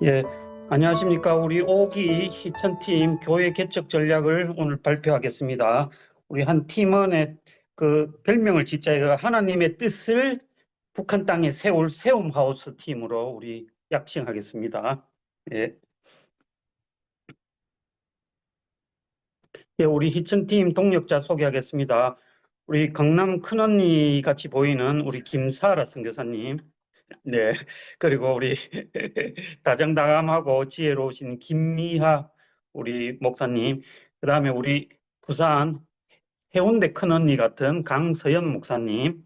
예, 안녕하십니까. 우리 오기 희천팀 교회 개척 전략을 오늘 발표하겠습니다. 우리 한 팀원의 그 별명을 짓자 하나님의 뜻을 북한 땅에 세울 세움하우스 팀으로 우리 약칭하겠습니다. 예. 예, 우리 희천팀 동력자 소개하겠습니다. 우리 강남 큰언니 같이 보이는 우리 김사라 선교사님. 네, 그리고 우리 다정다감하고 지혜로우신 김미하 우리 목사님, 그 다음에 우리 부산 해운대 큰언니 같은 강서연 목사님,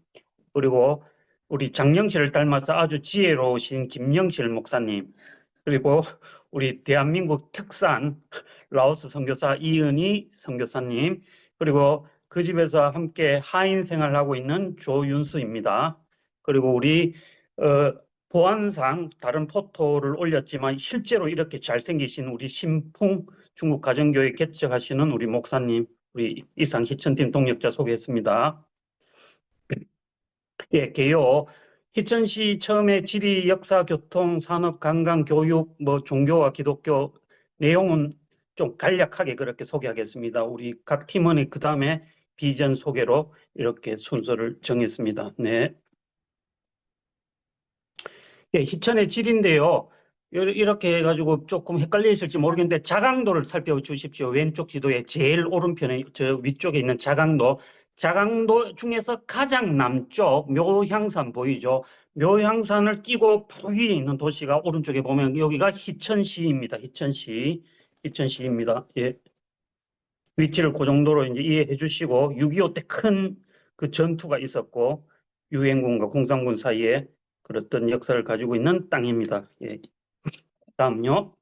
그리고 우리 장영실을 닮아서 아주 지혜로우신 김영실 목사님, 그리고 우리 대한민국 특산 라오스 선교사 이은희 선교사님, 그리고 그 집에서 함께 하인 생활하고 있는 조윤수입니다. 그리고 우리 어, 보안상 다른 포토를 올렸지만 실제로 이렇게 잘생기신 우리 신풍 중국 가정교회 개척하시는 우리 목사님, 우리 이상 희천팀 동력자 소개했습니다. 예, 개요. 희천시 처음에 지리, 역사, 교통, 산업, 관광, 교육, 뭐 종교와 기독교 내용은 좀 간략하게 그렇게 소개하겠습니다. 우리 각 팀원이 그 다음에 비전 소개로 이렇게 순서를 정했습니다. 네. 예, 희천의 질인데요. 이렇게 해가지고 조금 헷갈리실지 모르겠는데 자강도를 살펴주십시오. 왼쪽 지도의 제일 오른편에 저 위쪽에 있는 자강도. 자강도 중에서 가장 남쪽 묘향산 보이죠? 묘향산을 끼고 바로 위에 있는 도시가 오른쪽에 보면 여기가 희천시입니다. 희천시. 희천시입니다. 예. 위치를 그 정도로 이제 이해해 주시고 6.25 때 큰 그 전투가 있었고 유엔군과 공산군 사이에 그랬던 역사를 가지고 있는 땅입니다. 예. 다음요.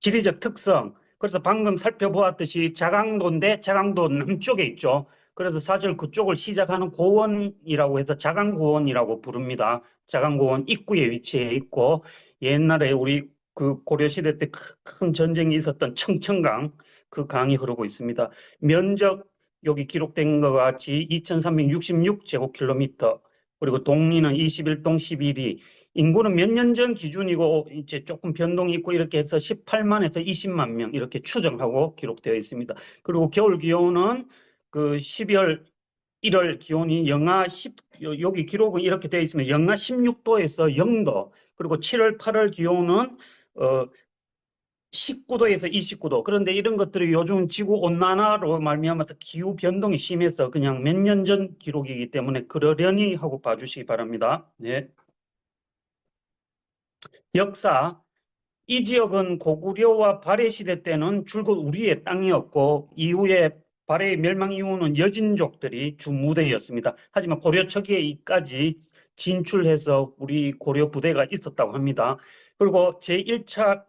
지리적 특성. 그래서 방금 살펴보았듯이 자강도인데 자강도 남쪽에 있죠. 그래서 사실 그쪽을 시작하는 고원이라고 해서 자강고원이라고 부릅니다. 자강고원 입구에 위치해 있고 옛날에 우리 그 고려시대 때 큰 전쟁이 있었던 청천강 그 강이 흐르고 있습니다. 면적 여기 기록된 것 같이 2366제곱킬로미터 그리고 동리는 21동 11위. 인구는 몇 년 전 기준이고 이제 조금 변동이 있고 이렇게 해서 18만에서 20만 명 이렇게 추정하고 기록되어 있습니다. 그리고 겨울 기온은 그 12월 1월 기온이 영하 10 여기 기록은 이렇게 되어 있으면 영하 16도에서 0도 그리고 7월 8월 기온은 어 19도에서 29도. 그런데 이런 것들이 요즘 지구 온난화로 말미암아서 기후 변동이 심해서 그냥 몇 년 전 기록이기 때문에 그러려니 하고 봐주시기 바랍니다. 네. 역사. 이 지역은 고구려와 발해 시대 때는 줄곧 우리의 땅이었고 이후에 발해의 멸망 이후는 여진족들이 주 무대였습니다. 하지만 고려 초기에 이까지 진출해서 우리 고려 부대가 있었다고 합니다. 그리고 제1차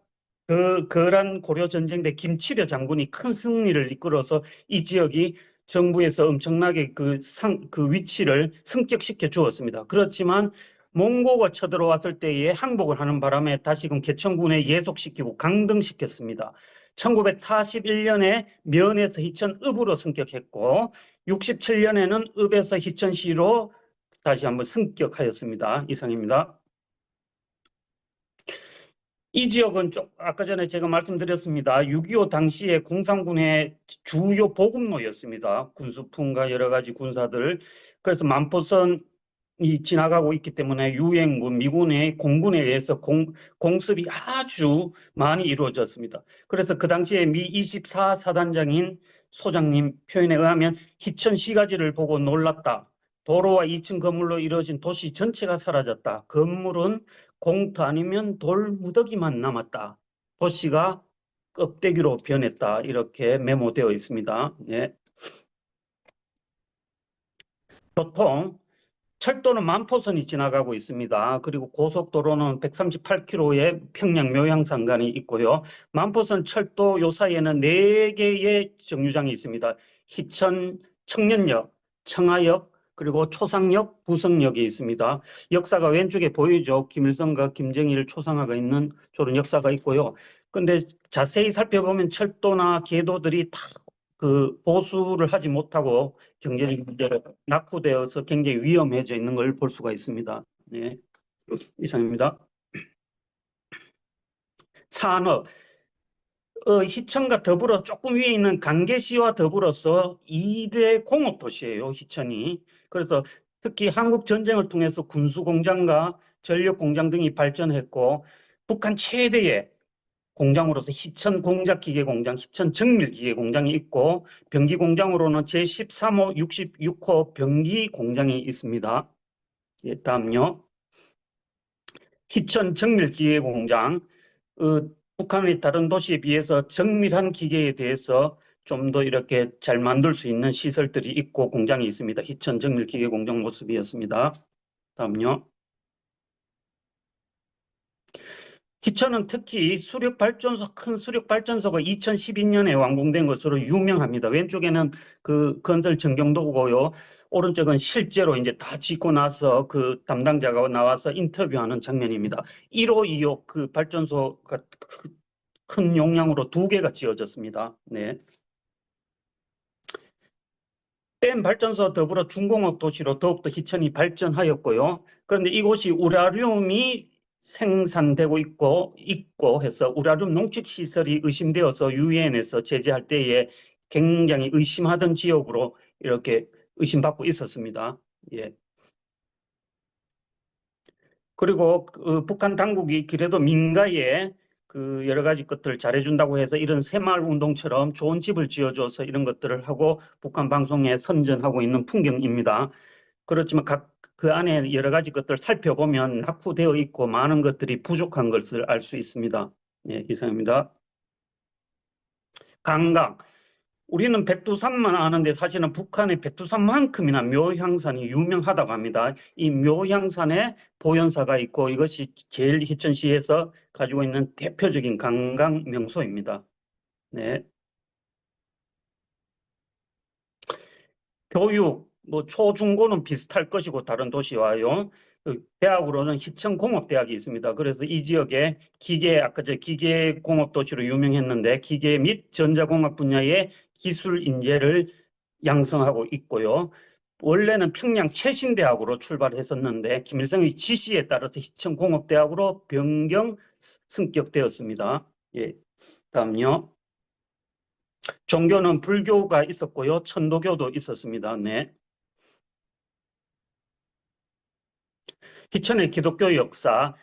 그 거란 고려 전쟁 때 김치려 장군이 큰 승리를 이끌어서 이 지역이 정부에서 엄청나게 그 상, 그 위치를 승격시켜 주었습니다. 그렇지만 몽고가 쳐들어왔을 때에 항복을 하는 바람에 다시금 개천군에 예속시키고 강등시켰습니다. 1941년에 면에서 희천 읍으로 승격했고 67년에는 읍에서 희천시로 다시 한번 승격하였습니다. 이상입니다. 이 지역은 좀 아까 전에 제가 말씀드렸습니다. 6.25 당시에 공산군의 주요 보급로였습니다. 군수품과 여러 가지 군사들. 그래서 만포선이 지나가고 있기 때문에 유엔군, 미군의 공군에 의해서 공, 공습이 아주 많이 이루어졌습니다. 그래서 그 당시에 미 24 사단장인 소장님 표현에 의하면 희천 시가지를 보고 놀랐다. 도로와 2층 건물로 이루어진 도시 전체가 사라졌다. 건물은 공터 아니면 돌 무더기만 남았다. 도시가 껍데기로 변했다. 이렇게 메모되어 있습니다. 예. 교통, 철도는 만포선이 지나가고 있습니다. 그리고 고속도로는 138km의 평양 묘양산간이 있고요. 만포선 철도 요 사이에는 4개의 정류장이 있습니다. 희천 청년역, 청하역, 그리고 초상역, 부성역이 있습니다. 역사가 왼쪽에 보이죠. 김일성과 김정일을 초상화가 있는 저런 역사가 있고요. 근데 자세히 살펴보면 철도나 궤도들이 다 그 보수를 하지 못하고 경제적 문제로 낙후되어서 굉장히 위험해져 있는 걸 볼 수가 있습니다. 네. 이상입니다. 산업, 어, 희천과 더불어 조금 위에 있는 강계시와 더불어서 2대 공업 도시예요, 희천이. 그래서 특히 한국 전쟁을 통해서 군수 공장과 전력 공장 등이 발전했고, 북한 최대의 공장으로서 희천 공작 기계 공장, 희천 정밀 기계 공장이 있고, 병기 공장으로는 제13호, 66호 병기 공장이 있습니다. 예, 다음요. 희천 정밀 기계 공장, 어, 북한의 다른 도시에 비해서 정밀한 기계에 대해서 좀 더 이렇게 잘 만들 수 있는 시설들이 있고 공장이 있습니다. 희천 정밀 기계 공장 모습이었습니다. 다음요. 희천은 특히 수력 발전소, 큰 수력 발전소가 2012년에 완공된 것으로 유명합니다. 왼쪽에는 그 건설 전경도고요. 오른쪽은 실제로 이제 다 짓고 나서 그 담당자가 나와서 인터뷰하는 장면입니다. 1호, 2호 그 발전소가 크- 큰 용량으로 두 개가 지어졌습니다. 네. 댐 발전소 더불어 중공업 도시로 더욱더 희천이 발전하였고요. 그런데 이곳이 우라늄이 생산되고 있고 있고 해서 우라늄 농축 시설이 의심되어서 유엔에서 제재할 때에 굉장히 의심하던 지역으로 이렇게 의심받고 있었습니다. 예. 그리고 그 북한 당국이 그래도 민가에 그 여러 가지 것들을 잘해준다고 해서 이런 새마을 운동처럼 좋은 집을 지어줘서 이런 것들을 하고 북한 방송에 선전하고 있는 풍경입니다. 그렇지만 각 그 안에 여러 가지 것들을 살펴보면 낙후되어 있고 많은 것들이 부족한 것을 알 수 있습니다. 예, 이상입니다. 강강. 우리는 백두산만 아는데 사실은 북한의 백두산만큼이나 묘향산이 유명하다고 합니다. 이 묘향산에 보현사가 있고 이것이 제일 희천시에서 가지고 있는 대표적인 관광 명소입니다. 네. 교육, 뭐 초중고는 비슷할 것이고 다른 도시와요. 그 대학으로는 희천공업대학이 있습니다. 그래서 이 지역에 기계, 아까 저 기계공업 도시로 유명했는데 기계 및 전자공학 분야의 기술 인재를 양성하고 있고요. 원래는 평양 최신대학으로 출발했었는데 김일성의 지시에 따라서 희천공업대학으로 변경 승격되었습니다. 예, 다음요. 종교는 불교가 있었고요. 천도교도 있었습니다. 네. 희천의 기독교 역사,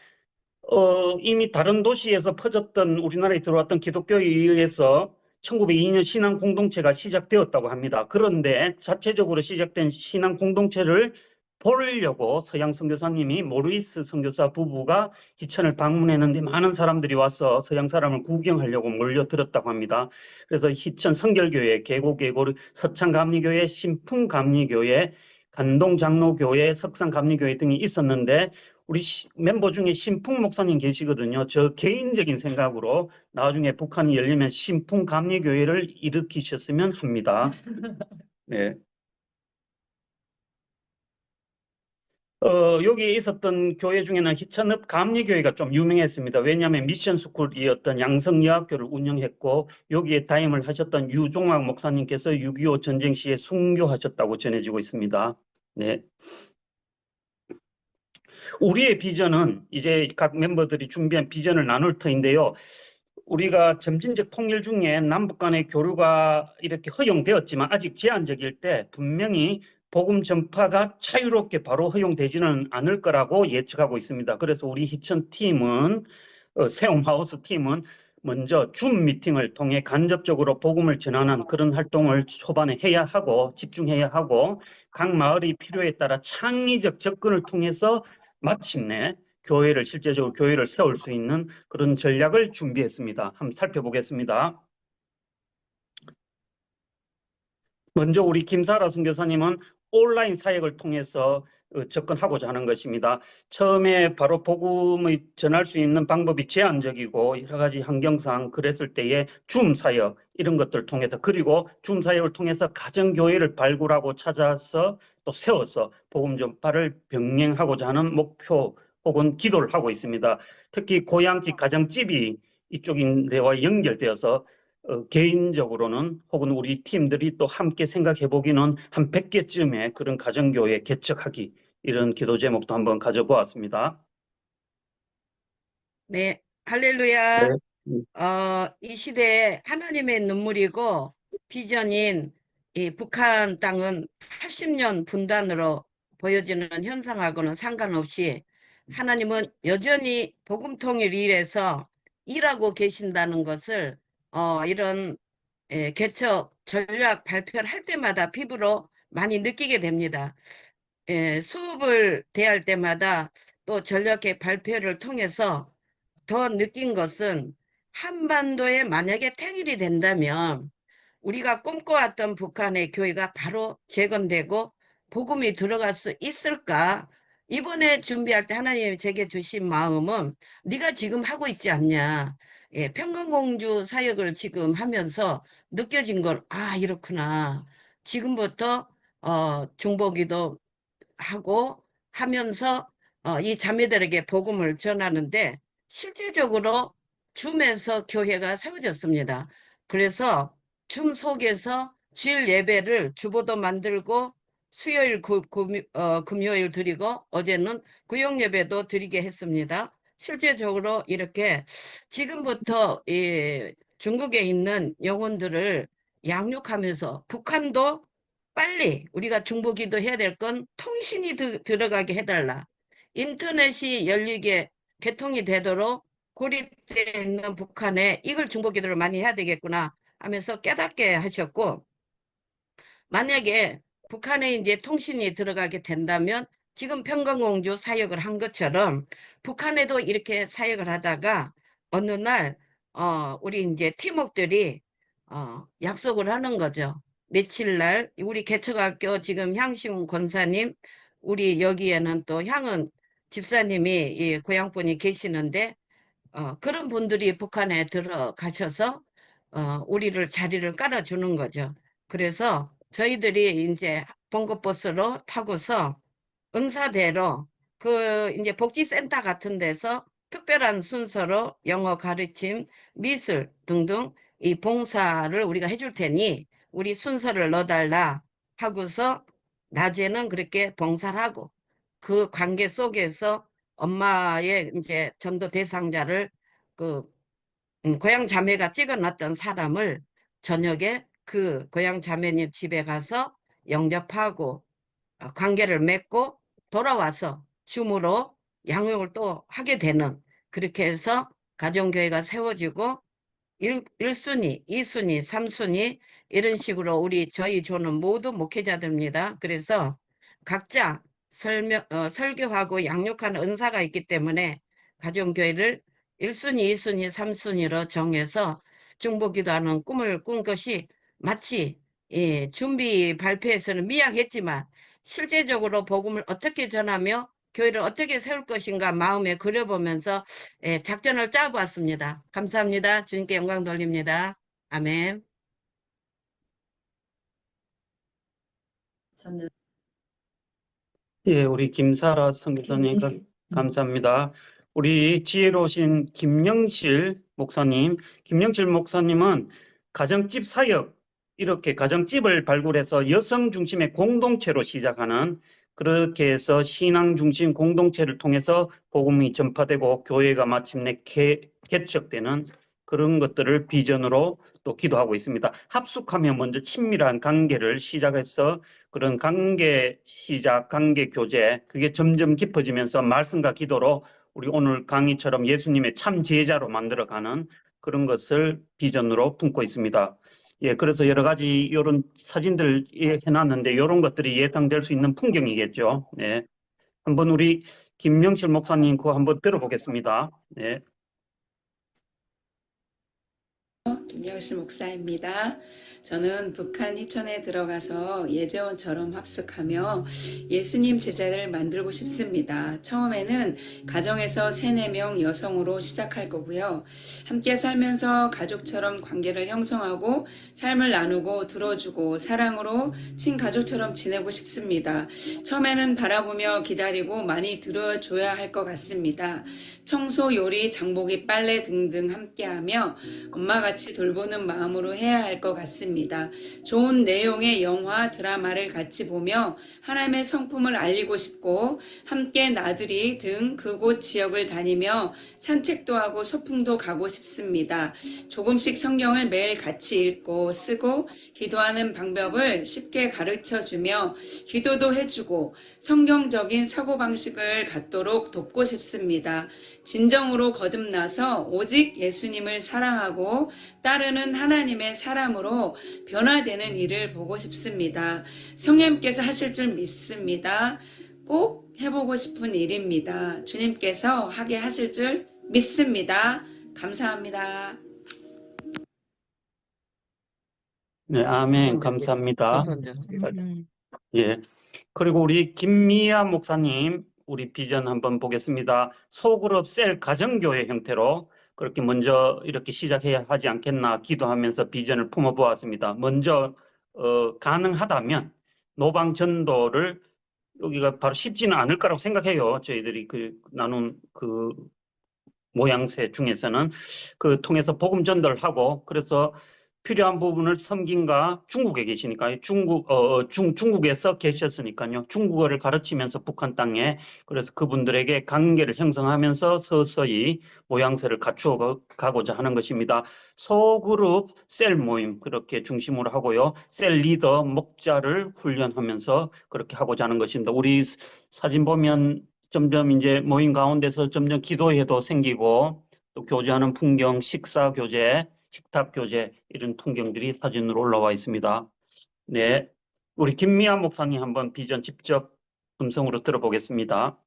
어, 이미 다른 도시에서 퍼졌던 우리나라에 들어왔던 기독교에 의해서 1902년 신앙 공동체가 시작되었다고 합니다. 그런데 자체적으로 시작된 신앙 공동체를 보려고 서양 선교사님이 모르이스 선교사 부부가 희천을 방문했는데 많은 사람들이 와서 서양 사람을 구경하려고 몰려들었다고 합니다. 그래서 희천 성결교회, 계곡계고, 서창감리교회, 신풍감리교회, 간동장로교회, 석상감리교회 등이 있었는데 우리 시- 멤버 중에 신풍 목사님 계시거든요. 저 개인적인 생각으로 나중에 북한이 열리면 신풍 감리교회를 일으키셨으면 합니다. 네. 어, 여기에 있었던 교회 중에는 희천읍 감리교회가 좀 유명했습니다. 왜냐하면 미션 스쿨이었던 양성여학교를 운영했고 여기에 다임을 하셨던 유종학 목사님께서 6.25 전쟁 시에 순교하셨다고 전해지고 있습니다. 네. 우리의 비전은 이제 각 멤버들이 준비한 비전을 나눌 터인데요. 우리가 점진적 통일 중에 남북 간의 교류가 이렇게 허용되었지만 아직 제한적일 때 분명히 복음 전파가 자유롭게 바로 허용되지는 않을 거라고 예측하고 있습니다. 그래서 우리 희천 팀은 어, 세움하우스 팀은 먼저 줌 미팅을 통해 간접적으로 복음을 전하는 그런 활동을 초반에 해야 하고 집중해야 하고 각 마을의 필요에 따라 창의적 접근을 통해서 마침내 교회를 실제적으로 교회를 세울 수 있는 그런 전략을 준비했습니다. 한번 살펴보겠습니다. 먼저 우리 김사라 선교사님은 온라인 사역을 통해서 어, 접근하고자 하는 것입니다. 처음에 바로 복음을 전할 수 있는 방법이 제한적이고 여러 가지 환경상 그랬을 때에 줌 사역 이런 것들을 통해서 그리고 줌 사역을 통해서 가정 교회를 발굴하고 찾아서 또 세워서 복음 전파를 병행하고자 하는 목표 혹은 기도를 하고 있습니다. 특히 고향집 가정집이 이쪽인데와 연결되어서 어, 개인적으로는 혹은 우리 팀들이 또 함께 생각해 보기는 한 100개쯤의 그런 가정교회 개척하기 이런 기도 제목도 한번 가져보았습니다. 네, 할렐루야. 네. 음. 어, 이 시대에 하나님의 눈물이고 비전인 이 북한 땅은 80년 분단으로 보여지는 현상하고는 상관없이 하나님은 여전히 복음 통일 일에서 일하고 계신다는 것을 어, 이런 예, 개척 전략 발표를 할 때마다 피부로 많이 느끼게 됩니다. 예, 수업을 대할 때마다 또 전략의 발표를 통해서 더 느낀 것은 한반도에 만약에 통일이 된다면 우리가 꿈꿔왔던 북한의 교회가 바로 재건되고 복음이 들어갈 수 있을까? 이번에 준비할 때 하나님이 제게 주신 마음은 네가 지금 하고 있지 않냐? 예, 평강공주 사역을 지금 하면서 느껴진 걸, 아, 이렇구나. 지금부터 어, 중보기도 하고 하면서 어, 이 자매들에게 복음을 전하는데 실제적으로 줌에서 교회가 세워졌습니다. 그래서 줌 속에서 주일 예배를 주보도 만들고 수요일 구, 금, 어, 금요일 드리고 어제는 구역 예배도 드리게 했습니다. 실제적으로 이렇게 지금부터 이 중국에 있는 영혼들을 양육하면서 북한도 빨리 우리가 중보기도 해야 될 건 통신이 드- 들어가게 해달라. 인터넷이 열리게 개통이 되도록 고립되어 있는 북한에 이걸 중보기도를 많이 해야 되겠구나 하면서 깨닫게 하셨고 만약에 북한에 이제 통신이 들어가게 된다면 지금 평강공주 사역을 한 것처럼 북한에도 이렇게 사역을 하다가 어느 날 어, 우리 이제 팀웍들이 어, 약속을 하는 거죠. 며칠 날 우리 개척학교 지금 향심 권사님 우리 여기에는 또 향은 집사님이 이 고향분이 계시는데 어, 그런 분들이 북한에 들어가셔서 어, 우리를 자리를 깔아주는 거죠. 그래서 저희들이 이제 봉급버스로 타고서 응사대로 그 이제 복지센터 같은 데서 특별한 순서로 영어 가르침, 미술 등등 이 봉사를 우리가 해줄 테니 우리 순서를 넣어달라 하고서 낮에는 그렇게 봉사를 하고 그 관계 속에서 엄마의 이제 전도 대상자를 그 음, 고향 자매가 찍어놨던 사람을 저녁에 그 고향 자매님 집에 가서 영접하고 어, 관계를 맺고 돌아와서 줌으로 양육을 또 하게 되는 그렇게 해서 가정교회가 세워지고 일, 1순위, 2순위, 3순위 이런 식으로 우리 저희 조는 모두 목회자들입니다. 그래서 각자 설명, 어, 설교하고 양육하는 은사가 있기 때문에 가정교회를 1순위, 2순위, 3순위로 정해서 중보기도하는 꿈을 꾼 것이 마치 예, 준비 발표에서는 미약했지만 실제적으로 복음을 어떻게 전하며 교회를 어떻게 세울 것인가 마음에 그려보면서 예, 작전을 짜보았습니다. 감사합니다. 주님께 영광 돌립니다. 아멘. 예, 우리 김사라 선교사님 감- 감사합니다. 우리 지혜로우신 김영실 목사님, 김영실 목사님은 가정집 사역 이렇게 가정집을 발굴해서 여성 중심의 공동체로 시작하는 그렇게 해서 신앙 중심 공동체를 통해서 복음이 전파되고 교회가 마침내 개, 개척되는 그런 것들을 비전으로 또 기도하고 있습니다. 합숙하며 먼저 친밀한 관계를 시작해서 그런 관계 시작, 관계 교제, 그게 점점 깊어지면서 말씀과 기도로 우리 오늘 강의처럼 예수님의 참 제자로 만들어가는 그런 것을 비전으로 품고 있습니다. 예, 그래서 여러 가지 이런 사진들 예, 해놨는데 이런 것들이 예상될 수 있는 풍경이겠죠. 네. 한번 우리 김명실 목사님 그거 한번 들어보겠습니다. 네. 김영실 목사입니다. 저는 북한 이천에 들어가서 예재원처럼 합숙하며 예수님 제자를 만들고 싶습니다. 처음에는 가정에서 3, 4명 여성으로 시작할 거고요. 함께 살면서 가족처럼 관계를 형성하고 삶을 나누고 들어주고 사랑으로 친가족처럼 지내고 싶습니다. 처음에는 바라보며 기다리고 많이 들어줘야 할 것 같습니다. 청소, 요리, 장보기, 빨래 등등 함께하며 엄마같이 돌 보는 마음으로 해야 할 것 같습니다. 좋은 내용의 영화, 드라마를 같이 보며 하나님의 성품을 알리고 싶고 함께 나들이 등 그곳 지역을 다니며 산책도 하고 소풍도 가고 싶습니다. 조금씩 성경을 매일 같이 읽고 쓰고 기도하는 방법을 쉽게 가르쳐 주며 기도도 해주고 성경적인 사고방식을 갖도록 돕고 싶습니다. 진정으로 거듭나서 오직 예수님을 사랑하고 따 르는 하나님의 사람으로 변화되는 일을 보고 싶습니다. 성령님께서 하실 줄 믿습니다. 꼭 해보고 싶은 일입니다. 주님께서 하게 하실 줄 믿습니다. 감사합니다. 네, 아멘. 감사합니다. 예. 그리고 우리 김미아 목사님, 우리 비전 한번 보겠습니다. 소그룹 셀 가정교회 형태로 그렇게 먼저 이렇게 시작해야 하지 않겠나 기도하면서 비전을 품어보았습니다. 먼저, 어, 가능하다면 노방 전도를 여기가 바로 쉽지는 않을 거라고 생각해요. 저희들이 그 나눈 그 모양새 중에서는 그 통해서 복음 전도를 하고 그래서 필요한 부분을 섬긴가 중국에 계시니까요. 중국 어, 어, 중 중국에서 계셨으니까요. 중국어를 가르치면서 북한 땅에 그래서 그분들에게 관계를 형성하면서 서서히 모양새를 갖추어 가- 가고자 하는 것입니다. 소그룹 셀 모임 그렇게 중심으로 하고요. 셀 리더 목자를 훈련하면서 그렇게 하고자 하는 것입니다. 우리 사진 보면 점점 이제 모임 가운데서 점점 기도회도 생기고 또 교제하는 풍경, 식사 교제, 식탁 교제 이런 풍경들이 사진으로 올라와 있습니다. 네, 우리 김미아 목사님 한번 비전 직접 음성으로 들어보겠습니다.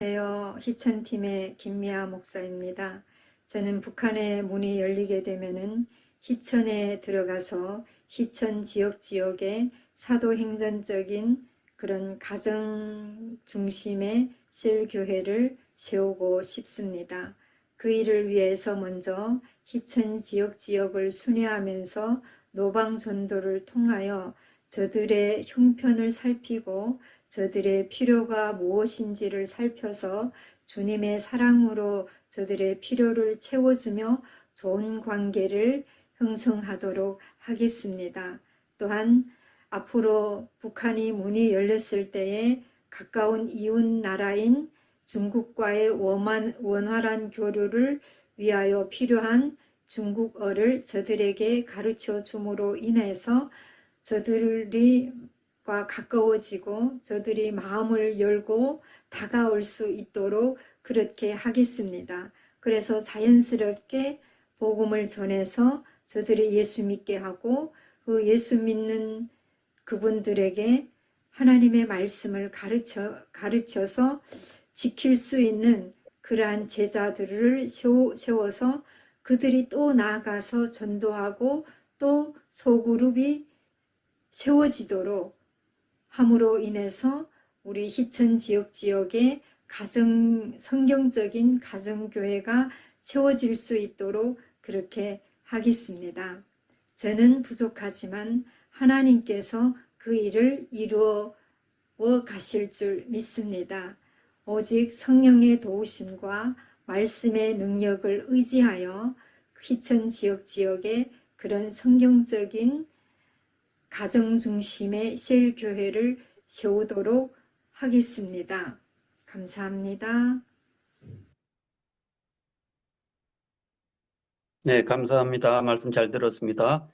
안녕하세요. 희천팀의 김미아 목사입니다. 저는 북한의 문이 열리게 되면은 희천에 들어가서 희천 지역 지역에 사도행전적인 그런 가정 중심의 셀 교회를 세우고 싶습니다. 그 일을 위해서 먼저 희천 지역 지역을 순회하면서 노방 전도를 통하여 저들의 형편을 살피고 저들의 필요가 무엇인지를 살펴서 주님의 사랑으로 저들의 필요를 채워주며 좋은 관계를 형성하도록 하겠습니다. 또한 앞으로 북한이 문이 열렸을 때에 가까운 이웃 나라인 중국과의 원만, 원활한 교류를 위하여 필요한 중국어를 저들에게 가르쳐 줌으로 인해서 저들이 과 가까워지고 저들이 마음을 열고 다가올 수 있도록 그렇게 하겠습니다. 그래서 자연스럽게 복음을 전해서 저들이 예수 믿게 하고 그 예수 믿는 그분들에게 하나님의 말씀을 가르쳐 가르쳐서 지킬 수 있는 그러한 제자들을 세워, 세워서 그들이 또 나아가서 전도하고 또 소그룹이 세워지도록 함으로 인해서 우리 희천 지역 지역에 가정 성경적인 가정 교회가 세워질 수 있도록 그렇게 하겠습니다. 저는 부족하지만 하나님께서 그 일을 이루어 가실 줄 믿습니다. 오직 성령의 도우심과 말씀의 능력을 의지하여 희천 지역 지역에 그런 성경적인 가정 중심의 셀 교회를 세우도록 하겠습니다. 감사합니다. 네, 감사합니다. 말씀 잘 들었습니다.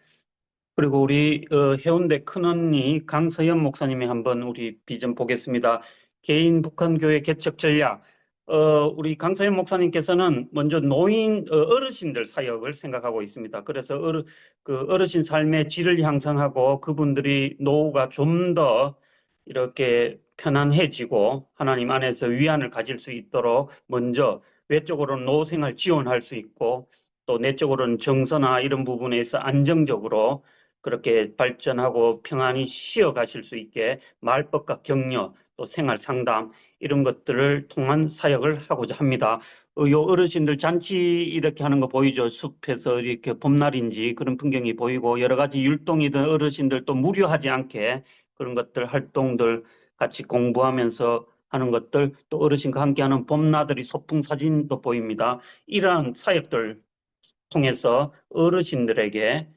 그리고 우리 어, 해운대 큰언니 강서연 목사님이 한번 우리 비전 보겠습니다. 개인 북한 교회 개척 전략. 어, 우리 강서연 목사님께서는 먼저 노인 어, 어르신들 사역을 생각하고 있습니다. 그래서 어르, 그 어르신 삶의 질을 향상하고 그분들이 노후가 좀 더 이렇게 편안해지고 하나님 안에서 위안을 가질 수 있도록 먼저 외적으로는 노후 생활 지원할 수 있고 또 내적으로는 정서나 이런 부분에서 안정적으로 그렇게 발전하고 평안히 쉬어 가실 수 있게 말법과 격려 또 생활 상담 이런 것들을 통한 사역을 하고자 합니다. 어, 요 어르신들 잔치 이렇게 하는 거 보이죠? 숲에서 이렇게 봄날인지 그런 풍경이 보이고 여러 가지 율동이든 어르신들 또 무료하지 않게 그런 것들 활동들 같이 공부하면서 하는 것들 또 어르신과 함께하는 봄나들이 소풍 사진도 보입니다. 이러한 사역들 통해서 어르신들에게 에,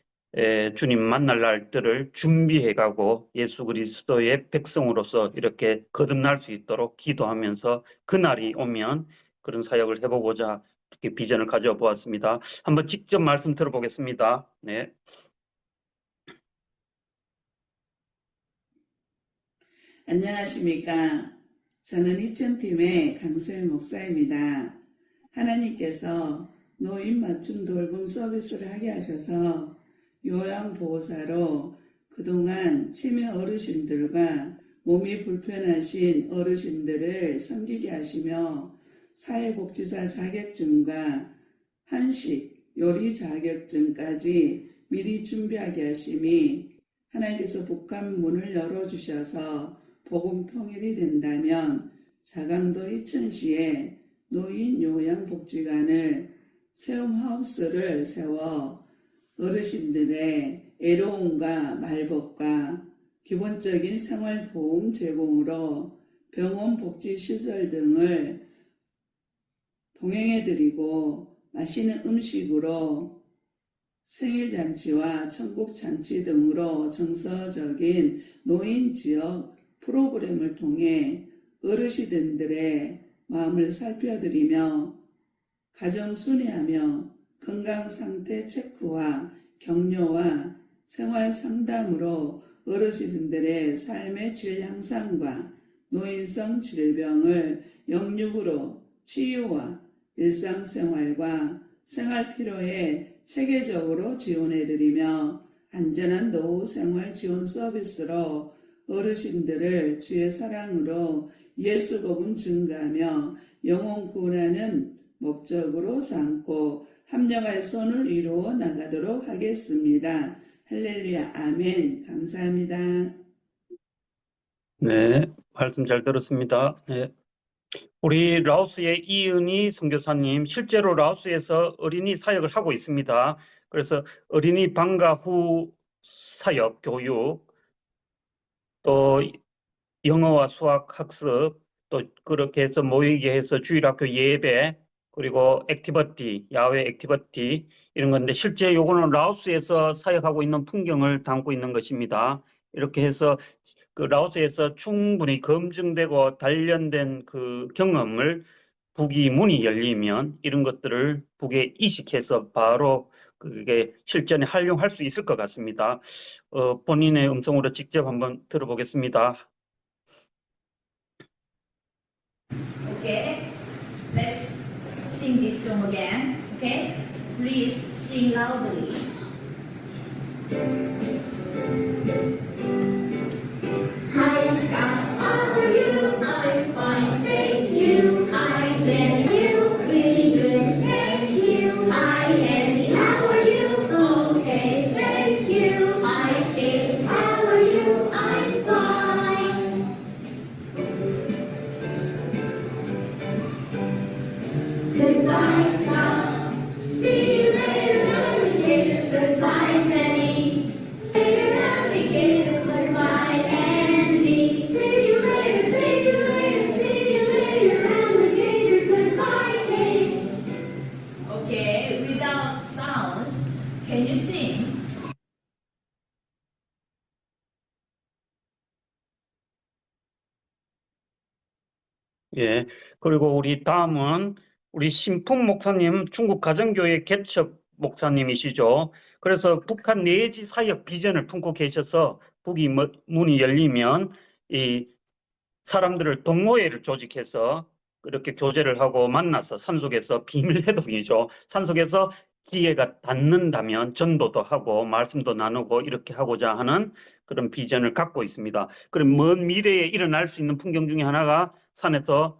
주님 만날 날들을 준비해가고 예수 그리스도의 백성으로서 이렇게 거듭날 수 있도록 기도하면서 그날이 오면 그런 사역을 해보고자 이렇게 비전을 가져와 보았습니다. 한번 직접 말씀 들어보겠습니다. 네. 안녕하십니까. 저는 희천팀의 강소연 목사입니다. 하나님께서 노인 맞춤 돌봄 서비스를 하게 하셔서 요양보호사로 그동안 치매 어르신들과 몸이 불편하신 어르신들을 섬기게 하시며 사회복지사 자격증과 한식, 요리 자격증까지 미리 준비하게 하심이 하나님께서 북한 문을 열어주셔서 복음 통일이 된다면 자강도 이천시에 노인 요양복지관을 세움하우스를 세워 어르신들의 애로움과 말복과 기본적인 생활도움 제공으로 병원 복지시설 등을 동행해드리고 맛있는 음식으로 생일잔치와 천국잔치 등으로 정서적인 노인 지역 프로그램을 통해 어르신들의 마음을 살펴드리며 가정 순회하며 건강 상태 체크와 격려와 생활 상담으로 어르신들의 삶의 질 향상과 노인성 질병을 영육으로 치유와 일상생활과 생활 필요에 체계적으로 지원해드리며 안전한 노후 생활 지원 서비스로 어르신들을 주의 사랑으로 예수 복음 증가하며 영혼 구원하는 목적으로 삼고 합력할 손을 이루어 나가도록 하겠습니다. 할렐루야 아멘 감사합니다. 네, 말씀 잘 들었습니다. 네. 우리 라오스의 이은희 선교사님, 실제로 라오스에서 어린이 사역을 하고 있습니다. 그래서 어린이 방과 후 사역, 교육, 또 영어와 수학 학습, 또 그렇게 해서 모이게 해서 주일학교 예배, 그리고 액티비티, 야외 액티비티 이런 건데 실제 요거는 라오스에서 사역하고 있는 풍경을 담고 있는 것입니다. 이렇게 해서 그 라오스에서 충분히 검증되고 단련된 그 경험을 북이 문이 열리면 이런 것들을 북에 이식해서 바로 그게 실전에 활용할 수 있을 것 같습니다. 어, 본인의 음성으로 직접 한번 들어보겠습니다. Song again. Okay, please sing loudly. 그리고 우리 다음은 우리 신풍 목사님, 중국 가정교회 개척 목사님이시죠. 그래서 북한 내지 사역 비전을 품고 계셔서 북이 뭐- 문이 열리면 이 사람들을 동호회를 조직해서 이렇게 교제를 하고 만나서 산속에서 비밀 회동이죠. 산속에서 기회가 닿는다면 전도도 하고 말씀도 나누고 이렇게 하고자 하는 그런 비전을 갖고 있습니다. 그럼 먼 미래에 일어날 수 있는 풍경 중에 하나가 산에서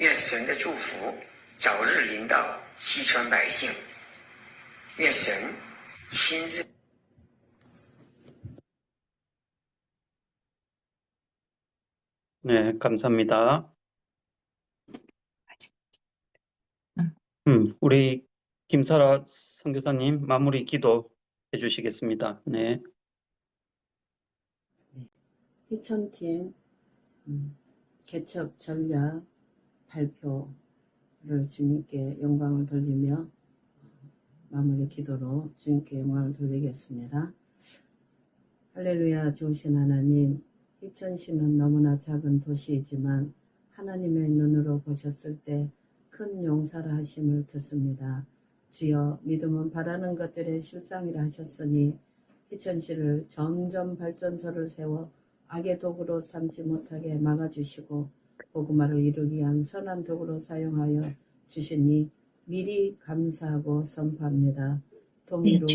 愿神的祝福早日临到西川百姓。 愿神亲自。 네, 감사합니다. 음, 우리 김설아 선교사님 마무리 기도 해주시겠습니다. 네. 희천팀 음, 개척 전략 발표를 주님께 영광을 돌리며 마무리 기도로 주님께 영광을 돌리겠습니다. 할렐루야 좋으신 하나님 희천시는 너무나 작은 도시이지만 하나님의 눈으로 보셨을 때 큰 용사라 하심을 듣습니다. 주여 믿음은 바라는 것들의 실상이라 하셨으니 희천시를 점점 발전소를 세워 악의 도구로 삼지 못하게 막아주시고 복음화를 이루기 위한 선한 도구로 사용하여 주시니 미리 감사하고 선포합니다. 동의로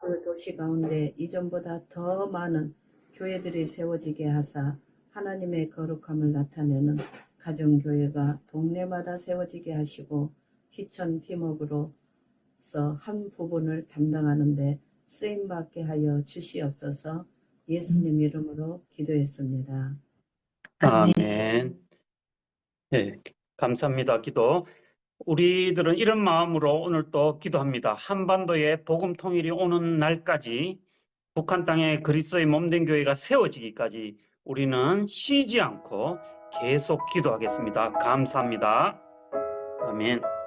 그 도시 가운데 이전보다 더 많은 교회들이 세워지게 하사 하나님의 거룩함을 나타내는 가정교회가 동네마다 세워지게 하시고 희천 팀워크로서 한 부분을 담당하는데 쓰임받게 하여 주시옵소서 예수님 이름으로 기도했습니다. 아멘. 네, 감사합니다. 기도. 우리들은 이런 마음으로 오늘 또 기도합니다. 한반도에 복음 통일이 오는 날까지 북한 땅에 그리스도의 몸된 교회가 세워지기까지 우리는 쉬지 않고 계속 기도하겠습니다. 감사합니다. 아멘.